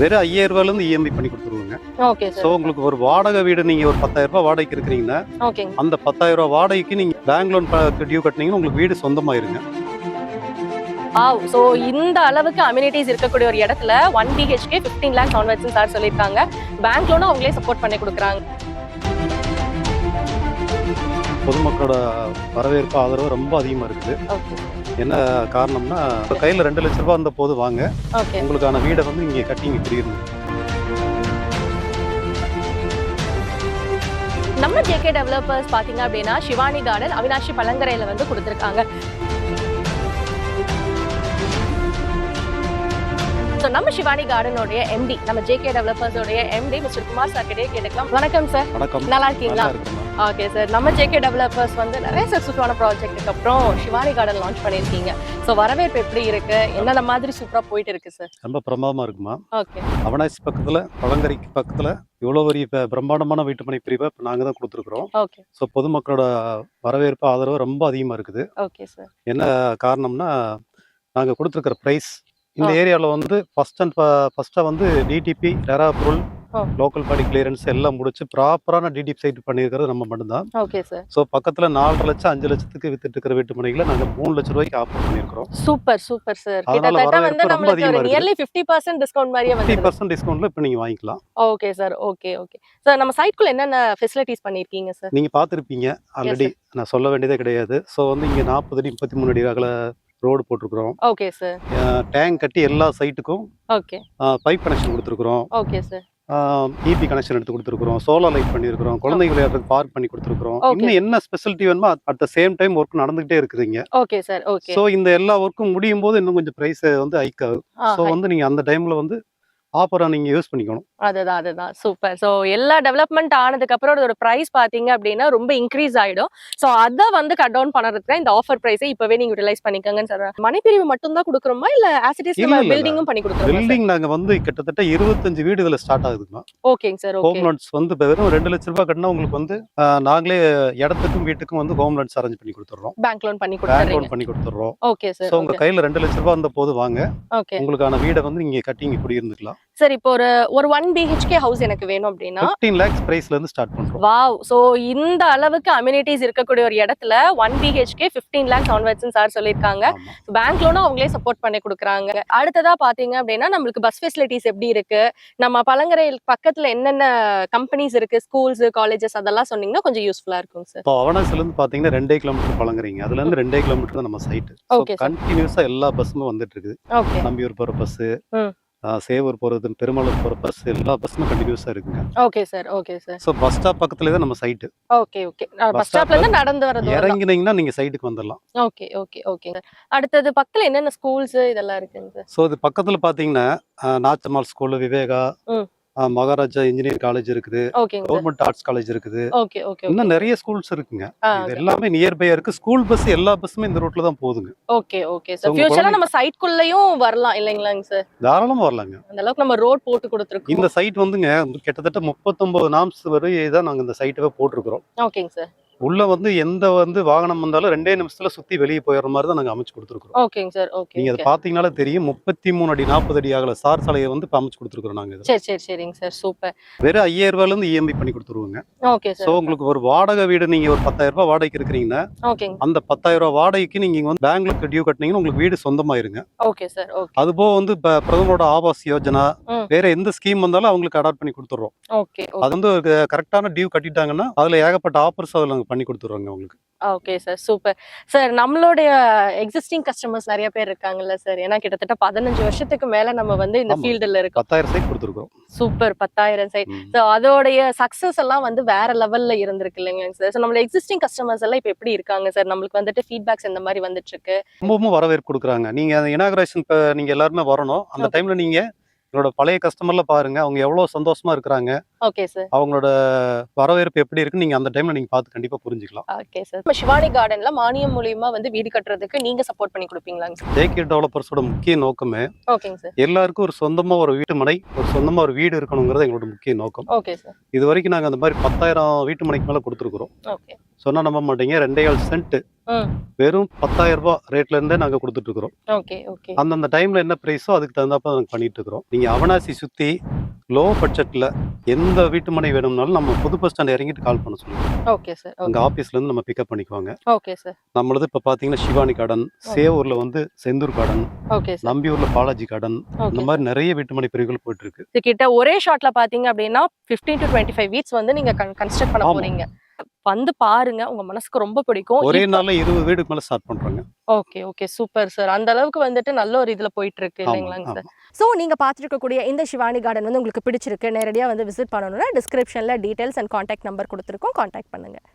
வெறும் ஐயாயிரம் ரூபாயிலேருந்து இஎம்ஐ பண்ணி கொடுத்துருவோங்க. ஓகே ஸோ உங்களுக்கு ஒரு வாடகை வீடு நீங்கள் ஒரு பத்தாயிரம் ரூபாய் வாடகைக்கு இருக்கிறீங்கன்னா அந்த பத்தாயிரம் ரூபாய் வாடகைக்கு நீங்கள் பேங்க் லோன் டியூ கட்டினீங்கன்னா உங்களுக்கு வீடு சொந்தமாயிருங்க. ஸோ இந்த அளவுக்கு அம்யூனிட்டிஸ் இருக்கக்கூடிய ஒரு இடத்துல one BHK fifteen lakhs onwards sir சொல்லியிருக்காங்க. பேங்க் லோனும் அவங்களே சப்போர்ட் பண்ணி கொடுக்குறாங்க. பொதுமக்களோட வரவேற்பு ஆதரவு ரொம்ப அதிகமாக இருக்குது. என்ன காரணம்னா கையில் ரெண்டு லட்ச ரூபாய் இருந்த போது வாங்க. உங்களுக்கான வீடை வந்து இங்கே கட்டி இங்கே நம்ம ஜேகே டெவலப்பர்ஸ் பாத்தீங்க அப்படின்னா சிவானி கார்டன் அவினாஷி பழங்கரையில வந்து கொடுத்துருக்காங்க. ஸோ நம்ம சிவானி கார்டனோடைய எம்டி நம்ம ஜேகே டெவலப்பர்ஸோடைய எம்டி மிஸ்டர் குமார் சார் கிட்டே கேட்டுக்கலாம். வணக்கம் சார் வணக்கம். நல்லா இருக்கீங்களா? ஓகே சார் நம்ம ஜேகே டெவலப்பர்ஸ் வந்து நிறைய சக்ஸஸ்ஃபுல்லான ப்ராஜெக்ட்டுக்கு அப்புறம் சிவானி கார்டன் லான்ச் பண்ணியிருக்கீங்க. ஸோ வரவேற்பு எப்படி இருக்கு? என்னென்ன மாதிரி சூப்பரா போயிட்டு இருக்கு சார் ரொம்ப பிரமாதமாக இருக்குமா? ஓகே அவனாசி பக்கத்தில் பழங்கரைக்கு பக்கத்தில் இவ்வளோ பெரிய இப்ப பிரம்மாண்டமான வீட்டுமனை பிரிவை இப்போ நாங்கள் தான் கொடுத்துருக்குறோம். ஓகே ஸோ பொதுமக்களோட வரவேற்பு ஆதரவு ரொம்ப அதிகமாக இருக்குது. ஓகே சார் என்ன காரணம்னா நாங்கள் கொடுத்துருக்கிற ப்ரைஸ் இந்த. ஏரியாவில் வந்து ஃபர்ஸ்ட் அண்ட் ஃபர்ஸ்ட்டாக வந்து டிடிபி ரெரா பொருள். லோக்கல் பாடி கிளியரன்ஸ் எல்லாம் முடிச்சு ப்ராப்பரான டிடிபி சைட் பண்ணியிருக்கிறது நம்ம மட்டும்தான். ஓகே சார் ஸோ பக்கத்தில் நாலரை லட்சம் அஞ்சு லட்சத்துக்கு வித்துட்டு இருக்கிற வீட்டு மனைகளை நாங்கள் மூணு லட்ச ரூபாய்க்கு ஆஃபர் பண்ணியிருக்கிறோம். சூப்பர் சூப்பர் சார் கிட்டத்தட்ட வந்து நம்மளுக்கு ஒரு. நியர்லி ஃபிஃப்டி பர்சன்ட் டிஸ்கவுண்ட் மாதிரியே வந்து பர்சன்ட் டிஸ்கவுண்ட்டில் இப்போ நீங்கள் வாங்கிக்கலாம். Okay sir okay okay sir நம்ம சைட்குள்ள என்னென்ன ஃபெசிலிட்டிஸ் பண்ணிருக்கீங்க சார் நீங்கள் பார்த்துருப்பீங்க ஆல்ரெடி நான் சொல்ல வேண்டியதே கிடையாது. ஸோ வந்து இங்கே நாற்பது அடி முப்பத்தி மூணு அடி அகல ரோடு போட்டிருக்கிறோம் ஓகே சார் டேங்க் கட்டி எல்லா சைட்டுக்கும் ஓகே பைப் கனெக்ஷன் கொடுத்துருக்குறோம். ஓகே சார் இபி கனெக்ஷன் எடுத்து கொடுத்துருக்குறோம் சோலார் லைட் பண்ணியிருக்கிறோம் குழந்தைங்க விளையாடுறதுக்கு பார்க் பண்ணி கொடுத்துருக்குறோம். இன்னும் என்ன ஸ்பெஷாலிட்டி வேணுமோ at the same time work நடந்துகிட்டே இருக்குதுங்க. ஓகே சார் ஓகே ஸோ இந்த எல்லா ஒர்க்கும் முடியும் போது இன்னும் கொஞ்சம் ப்ரைஸ் வந்து ஹைக் ஆகும் ஸோ வந்து நீங்கள் அந்த டைமில் வந்து ஆஃபரை நீங்கள் யூஸ் பண்ணிக்கணும். அதுதான் அதுதான். சூப்பர் ஸோ எல்லா டெவலப்மெண்ட் ஆனதுக்கு அப்புறம் அதோட பிரைஸ் பாத்தீங்க அப்படின்னா ரொம்ப இன்க்ரீஸ் ஆயிடும். ஸோ அதை வந்து கட் டவுன் பண்ணுறதுக்கு இந்த ஆஃபர் ப்ரைஸை இப்பவே நீங்க யூட்டிலைஸ் பண்ணிக்கங்கன்னு சார் மனைப்பிரிவு மட்டும் தான் கொடுக்குறோமா? இல்ல ஆசிட்டிஸ். பில்டிங்கும் பண்ணி கொடுக்குறோமா பில்டிங் நாங்கள் வந்து கிட்டத்தட்ட இருபத்தஞ்சு வீடு இதில் ஸ்டார்ட் ஆகுதுங்க. ஓகேங்க சார் ஹோம் லோன்ஸ் வந்து இப்போ வெறும் ரெண்டு லட்ச ரூபாய் கட்டினா உங்களுக்கு வந்து நாங்களே இடத்துக்கும் வீட்டுக்கும் வந்து ஹோம் லோன்ஸ் அரேஞ்ச் பண்ணி கொடுத்துட்றோம் பேங்க் லோன் பண்ணி பேங்க் லோன் பண்ணி கொடுத்துட்றோம் ஓகே ஸோ சார் உங்கள் கையில் ரெண்டு லட்ச ரூபாய் இருந்த போது வாங்க. ஓகே. உங்களுக்கான வீடை வந்து நீங்கள் கட்டி இங்கே குடியிருந்துக்கலாம். சார் இப்போ ஒரு ஒரு ஒன் பிஹெச்கே ஹவுஸ் எனக்கு வேணும் அப்படின்னா ஃபிஃப்டீன் லேக்ஸ் ப்ரைஸ்லேருந்து ஸ்டார்ட் பண்ணுறோம் வாவ் சோ இந்த அளவுக்கு அம்யூனிட்டிஸ் இருக்கக்கூடிய ஒரு இடத்துல one BHK fifteen lakhs onwards sir சொல்லியிருக்காங்க. பேங்க் லோனும் அவங்களே சப்போர்ட் பண்ணி கொடுக்குறாங்க. அடுத்ததா பாத்தீங்க அப்படின்னா நம்மளுக்கு பஸ் ஃபெசிலிட்டிஸ் எப்படி இருக்கு? நம்ம பழங்கரை பக்கத்துல என்னென்ன கம்பெனிஸ் இருக்கு? ஸ்கூல்ஸ் காலேஜஸ் அதெல்லாம் சொன்னீங்கன்னா கொஞ்சம் யூஸ்ஃபுல்லா இருக்கும் சார். இப்போ அவனாசிலேருந்து பார்த்தீங்கன்னா ரெண்டே கிலோமீட்டர் பழங்குறீங்க. அதுலேருந்து ரெண்டே கிலோமீட்டர் தான் நம்ம sir. கண்டினியூஸாக எல்லா பஸ்ஸுமே வந்துட்டு இருக்குது. ஓகே நம்பியூர் போகிற பஸ்ஸு ம். சேவூர் போகிறது பெருமளூர் போகிற பஸ் எல்லா பஸ்ஸுமே கண்டினியூஸாக இருக்குங்க. Okay sir okay sir. So bus stop பக்கத்துலேயே தான் நம்ம site okay okay. Bus stop ஸ்டாப்ல இருந்து நடந்து வரது இறங்கினீங்கன்னா நீங்கள் சைட்டுக்கு வந்துடலாம் ஓகே ஓகே ஓகே அடுத்தது பக்கத்துல என்னென்ன ஸ்கூல்ஸ் இதெல்லாம் இருக்குங்க சார்? ஸோ இது பக்கத்தில் பார்த்தீங்கன்னா Nachammal school Viveka Maharaja engineering college இருக்குது கவர்மெண்ட் ஆர்ட்ஸ் காலேஜ் இருக்குது. இன்னும் நிறைய ஸ்கூல்ஸ் இருக்குங்க. இது எல்லாமே நியர்பையா இருக்கு. ஸ்கூல் பஸ் எல்லா பஸ்ஸுமே இந்த ரூட்ல தான் போகுதுங்க. Okay okay. சார் ஃபியூச்சர்ல நம்ம சைட்குள்ளேயும் வரலாம் இல்லைங்களாங்க சார்? தாராளமா வரலாங்க. அந்த அளவுக்கு நம்ம ரோட் போட்டு கொடுத்துருக்கோம். இந்த சைட் வந்துங்க கிட்டத்தட்ட முப்பத்தொன்பது நாம்ஸ் வரை தான் நாங்க இந்த சைட்டவே போட்டிருக்கிறோம். ஓகேங்க சார். உள்ள வந்து எந்த வந்து வாகனம் வந்தாலும் ரெண்டே நிமிஷத்துல சுத்தி வெளியே போயிடுற மாதிரி தான் நாங்க அமைச்சு கொடுத்துருக்கோம் ஓகேங்க சார் ஓகே நீங்க அதை பாத்தீங்கனாலே தெரியும். முப்பத்தி மூணு அடி நாற்பது அடி ஆகல சார் சாலையை வந்து இப்ப அமைச்சு கொடுத்துருக்கோம் நாங்க சரி சரி சரிங்க சார் சூப்பர். வெறும் ஐயாயிரம் ரூபாயில இருந்து இஎம்ஐ பண்ணி கொடுத்துருவோங்க. ஓகே சார் உங்களுக்கு ஒரு வாடகை வீடு நீங்க ஒரு பத்தாயிரம் ரூபாய் வாடகைக்கு இருக்கிறீங்கன்னா ஓகேங்க. அந்த பத்தாயிரம் ரூபாய் வாடகைக்கு நீங்க வந்து பேங்க்ல டியூ கட்டினீங்கன்னா உங்களுக்கு வீடு சொந்தமாயிருங்க. Okay sir okay. அது போக வந்து பிரதமரோட ஆவாஸ் யோஜனா. வேற எந்த ஸ்கீம் வந்தாலும் அவங்களுக்கு அடாப்ட் பண்ணி கொடுத்துட்றோம் ஓகே அது வந்து கரெக்டான டியூ கட்டிட்டாங்கன்னா அதுல ஏகப்பட்ட ஆஃபர்ஸ் அதில் பண்ணி கொடுத்துருவோங்க உங்களுக்கு ஓகே சார் சூப்பர் சார் நம்மளுடைய எக்ஸிஸ்டிங் கஸ்டமர்ஸ் நிறைய பேர் இருக்காங்கல்ல சார் ஏன்னா கிட்டத்தட்ட பதினஞ்சு வருஷத்துக்கு மேல நம்ம வந்து இந்த. ஃபீல்டுல இருக்கோம். பத்தாயிரம் சைட் கொடுத்துருக்கோம் சூப்பர் பத்தாயிரம் சைட். ஸோ அதோடைய சக்சஸ் எல்லாம் வந்து வேற லெவல்ல இருந்திருக்கு இல்லைங்க சார் ஸோ நம்மளோட எக்ஸிஸ்டிங் கஸ்டமர்ஸ் எல்லாம் இப்போ எப்படி இருக்காங்க சார் நம்மளுக்கு வந்துட்டு ஃபீட்பேக்ஸ் இந்த மாதிரி வந்துட்டு இருக்கு? ரொம்பவும் வரவேற்பு கொடுக்குறாங்க. நீங்க அந்த இனாகரேஷன் நீங்க எல்லாருமே வரணும். அந்த. டைம்ல நீங்க எங்களோட பழைய கஸ்டமர்ல பாருங்க. அவங்க எவ்வளவு சந்தோஷமா இருக்கிறாங்க. ஓகே சார் அவங்களோட வரவேற்பு எப்படி இருக்குன்னு நீங்க அந்த டைம்ல நீங்க பார்த்து கண்டிப்பா புரிஞ்சுக்கலாம். ஓகே சார் நம்ம சிவானி கார்டன்ல மானியம் மூலியமா வந்து வீடு கட்டுறதுக்கு நீங்க சப்போர்ட் பண்ணி கொடுப்பீங்களாங்க சார் ஜேகே டெவலப்பர்ஸோட முக்கிய நோக்கமே ஓகேங்க சார் எல்லாருக்கும் ஒரு சொந்தமா ஒரு வீட்டு மனை ஒரு சொந்தமா ஒரு வீடு இருக்கணுங்கிறது எங்களோட முக்கிய நோக்கம். ஓகே சார் இது வரைக்கும் நாங்க அந்த மாதிரி பத்தாயிரம் வீட்டு மனைக்கு மேல கொடுத்துருக்குறோம். ஓகே சொன்னா நம்ப மாட்டீங்க. ரெண்டே கால் சென்ட் வெறும் பத்தாயிரம் ரூபாய் ரேட்ல இருந்தே நாங்க கொடுத்துட்டு இருக்கிறோம் ஓகே ஓகே. அந்தந்த டைம்ல என்ன பிரைஸோ அதுக்கு தகுந்தாப்ப நாங்க பண்ணிட்டு இருக்கிறோம் நீங்க அவனாசி சுத்தி லோ பட்ஜெட்ல எந்த வீட்டு மனை வேணும்னாலும் நம்ம புது பஸ் ஸ்டாண்ட் இறங்கிட்டு கால் பண்ண சொல்லுவோம் ஓகே சார் அங்க ஆபீஸ்ல இருந்து நம்ம பிக்கப் பண்ணிக்குவாங்க. ஓகே சார் நம்மளது இப்ப பாத்தீங்கன்னா சிவானி கார்டன் சேவூர்ல வந்து செந்தூர் கார்டன் ஓகே சார் நம்பியூர்ல பாலாஜி கார்டன் இந்த மாதிரி நிறைய வீட்டுமனை பிரிவுகள் போயிட்டு இருக்கு கிட்ட ஒரே ஷாட்ல பாத்தீங்க அப்படின்னா 15 டு டுவெண்ட்டி ஃபைவ் வீக்ஸ் வந்து நீங்க கன்ஸ்ட்ரக்ட் பண்ண. போறீங்க. வந்து பாருங்க. உங்க மனசுக்கு ரொம்ப பிடிக்கும். ஒரே நாள்ல இருபது வீடுக்கு மேல ஸ்டார்ட் பண்றாங்க. Okay okay. Super sir. அந்த அளவுக்கு வந்துட்டு நல்ல ஒரு இதுல போயிட்டு இருக்கு இல்லைங்களாங்க சார்? ஸோ நீங்கள் பார்த்துருக்கக்கூடிய இந்த சிவானி கார்டன் வந்து உங்களுக்கு பிடிச்சிருக்கு. நேரடியாக வந்து விசிட் பண்ணணும்னா டிஸ்கிரிப்ஷனில் டீட்டெயில்ஸ் அண்ட் காண்டாக்ட் நம்பர் கொடுத்துருக்கோம். காண்டாக்ட் பண்ணுங்கள்